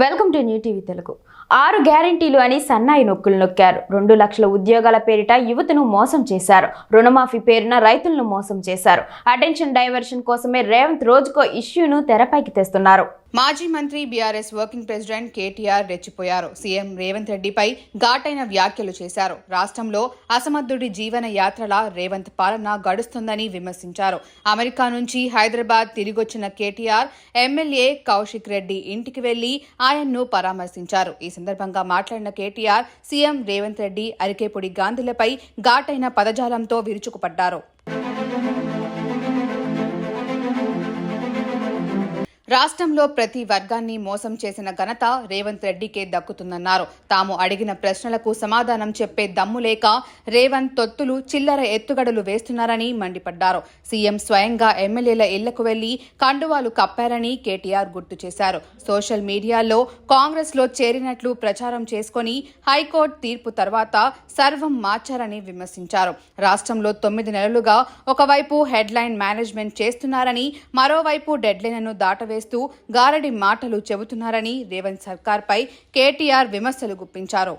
Welcome to new TV Telugu. ఆరు గ్యారంటీలు అని సన్నాయి నొక్కులు నొక్కారు. రెండు లక్షల ఉద్యోగాల పేరిట యువతను మోసం చేశారు. రుణమాఫీ పేరున రైతులను మోసం చేశారు. అటెన్షన్ డైవర్షన్ కోసమే రేవంత్ రోజుకో ఇష్యూను తెరపైకి తెస్తున్నారు. మాజీ మంత్రి బీఆర్ఎస్ వర్కింగ్ ప్రెసిడెంట్ కేటీఆర్ రెచ్చిపోయారు. సీఎం రేవంత్ రెడ్డిపై ఘాటైన వ్యాఖ్యలు చేశారు. రాష్ట్రంలో అసమర్థుడి జీవన యాత్రలా రేవంత్ పాలన గడుస్తుందని విమర్శించారు. అమెరికా నుంచి హైదరాబాద్ తిరిగొచ్చిన కేటీఆర్ ఎమ్మెల్యే కౌశిక్ రెడ్డి ఇంటికి వెళ్ళి ఆయన్ను పరామర్శించారు. ఈ సందర్భంగా మాట్లాడిన కేటీఆర్ సీఎం రేవంత్ రెడ్డి అరికేపొడి గాంధీలపై ఘాటైన పదజాలంతో విరుచుకుపడ్డారు. రాష్ట్రంలో ప్రతి వర్గాన్ని మోసం చేసిన ఘనత రేవంత్ రెడ్డికే దక్కుతుందన్నారు. తాము అడిగిన ప్రశ్నలకు సమాధానం చెప్పే దమ్ము లేక రేవంత్ తొత్తులు చిల్లర ఎత్తుగడలు వేస్తున్నారని మండిపడ్డారు. సీఎం స్వయంగా ఎమ్మెల్యేల ఇళ్ళకు వెళ్ళి కండువాలు కప్పారని కేటీఆర్ గుర్తు చేశారు. సోషల్ మీడియాలో కాంగ్రెస్లో చేరినట్లు ప్రచారం చేసుకుని హైకోర్టు తీర్పు తర్వాత సర్వం మార్చారని విమర్శించారు. రాష్ట్రంలో తొమ్మిది నెలలుగా ఒకవైపు హెడ్లైన్ మేనేజ్మెంట్ చేస్తున్నారని మరోవైపు డెడ్లైన్ను చేస్తూ గారడి మాటలు చెబుతున్నారని రేవంత్ సర్కార్పై కేటీఆర్ విమర్శలు గుప్పించారు.